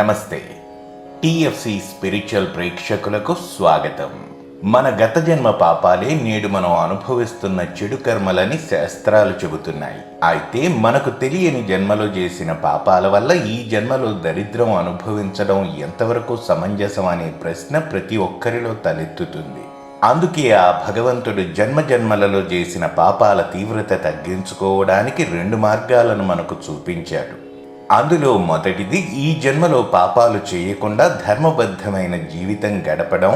నమస్తే. TFC spiritual ప్రేక్షకులకు స్వాగతం. మన గత జన్మ పాపాలే నేడు మనం అనుభవిస్తున్న చెడు కర్మలని శాస్త్రాలు చెబుతున్నాయి. అయితే మనకు తెలియని జన్మలో చేసిన పాపాల వల్ల ఈ జన్మలో దరిద్రం అనుభవించడం ఎంతవరకు సమంజసం అనే ప్రశ్న ప్రతి ఒక్కరిలో తలెత్తుతుంది. అందుకే ఆ భగవంతుడు జన్మ జన్మలలో చేసిన పాపాల తీవ్రత తగ్గించుకోవడానికి రెండు మార్గాలను మనకు చూపించాడు. అందులో మొదటిది ఈ జన్మలో పాపాలు చేయకుండా ధర్మబద్ధమైన జీవితం గడపడం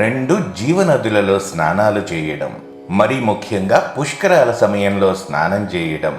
రెండు జీవనదులలో స్నానాలు చేయడం మరి ముఖ్యంగా పుష్కరాల సమయంలో స్నానం చేయడం.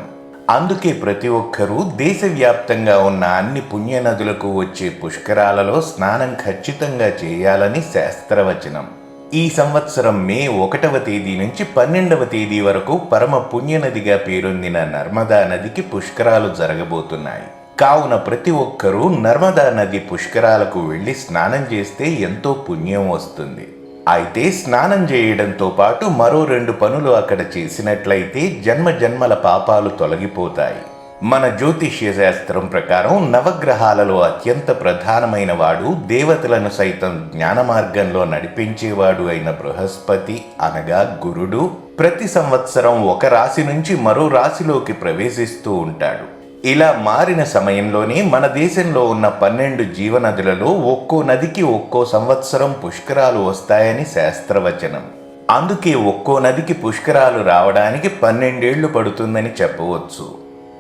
అందుకే ప్రతి ఒక్కరూ దేశవ్యాప్తంగా ఉన్న అన్ని పుణ్యనదులకు వచ్చే పుష్కరాలలో స్నానం ఖచ్చితంగా చేయాలని శాస్త్రవచనం. ఈ సంవత్సరం మే ఒకటవ తేదీ నుంచి పన్నెండవ తేదీ వరకు పరమ పుణ్యనదిగా పేరొందిన నర్మదా నదికి పుష్కరాలు జరగబోతున్నాయి. కావున ప్రతి ఒక్కరూ నర్మదా నది పుష్కరాలకు వెళ్ళి స్నానం చేస్తే ఎంతో పుణ్యం వస్తుంది. అయితే స్నానం చేయడంతో పాటు మరో రెండు పనులు అక్కడ చేసినట్లయితే జన్మ జన్మల పాపాలు తొలగిపోతాయి. మన జ్యోతిష్య శాస్త్రం ప్రకారం నవగ్రహాలలో అత్యంత ప్రధానమైన వాడు దేవతలను సైతం జ్ఞాన మార్గంలో నడిపించేవాడు అయిన బృహస్పతి అనగా గురుడు. ప్రతి సంవత్సరం ఒక రాశి నుంచి మరో రాశిలోకి ప్రవేశిస్తూ ఉంటాడు. ఇలా మారిన సమయంలోనే మన దేశంలో ఉన్న పన్నెండు జీవనదులలో ఒక్కో నదికి ఒక్కో సంవత్సరం పుష్కరాలు వస్తాయని శాస్త్రవచనం. అందుకే ఒక్కో నదికి పుష్కరాలు రావడానికి పన్నెండేళ్ళు పడుతుందని చెప్పవచ్చు.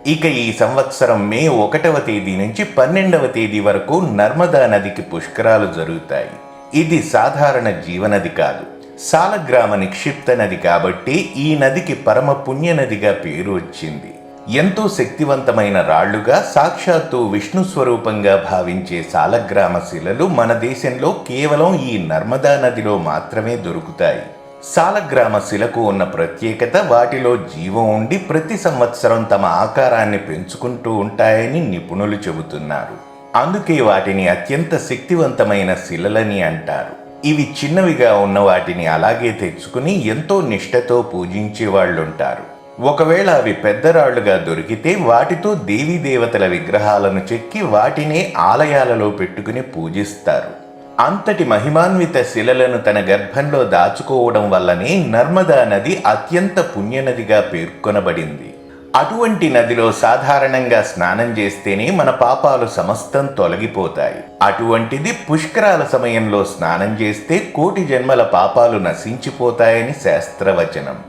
ఇక ఈ సంవత్సరం మే ఒకటవ తేదీ నుంచి పన్నెండవ తేదీ వరకు నర్మదా నదికి పుష్కరాలు జరుగుతాయి. ఇది సాధారణ జీవనది కాదు. సాలగ్రామ నిక్షిప్త నది కాబట్టి ఈ నదికి పరమ పుణ్య నదిగా పేరు వచ్చింది. ఎంతో శక్తివంతమైన రాళ్ళుగా సాక్షాత్తు విష్ణు స్వరూపంగా భావించే సాలగ్రామ శిలలు మన దేశంలో కేవలం ఈ నర్మదా నదిలో మాత్రమే దొరుకుతాయి. సాలగ్రామ శిలకు ఉన్న ప్రత్యేకత వాటిలో జీవం ఉండి ప్రతి సంవత్సరం తమ ఆకారాన్ని పెంచుకుంటూ ఉంటాయని నిపుణులు చెబుతున్నారు. అందుకే వాటిని అత్యంత శక్తివంతమైన శిలలని అంటారు. ఇవి చిన్నవిగా ఉన్న వాటిని అలాగే తెచ్చుకుని ఎంతో నిష్ఠతో పూజించే వాళ్ళుంటారు. ఒకవేళ అవి పెద్దరాళ్ళుగా దొరికితే వాటితో దేవీ దేవతల విగ్రహాలను చెక్కి వాటినే ఆలయాలలో పెట్టుకుని పూజిస్తారు. అంతటి మహిమాన్విత శిలలను తన గర్భంలో దాచుకోవడం వల్లనే నర్మదా నది అత్యంత పుణ్యనదిగా పేర్కొనబడింది. అటువంటి నదిలో సాధారణంగా స్నానం చేస్తేనే మన పాపాలు సమస్తం తొలగిపోతాయి. అటువంటిది పుష్కరాల సమయంలో స్నానం చేస్తే కోటి జన్మల పాపాలు నశించిపోతాయని శాస్త్రవచనం.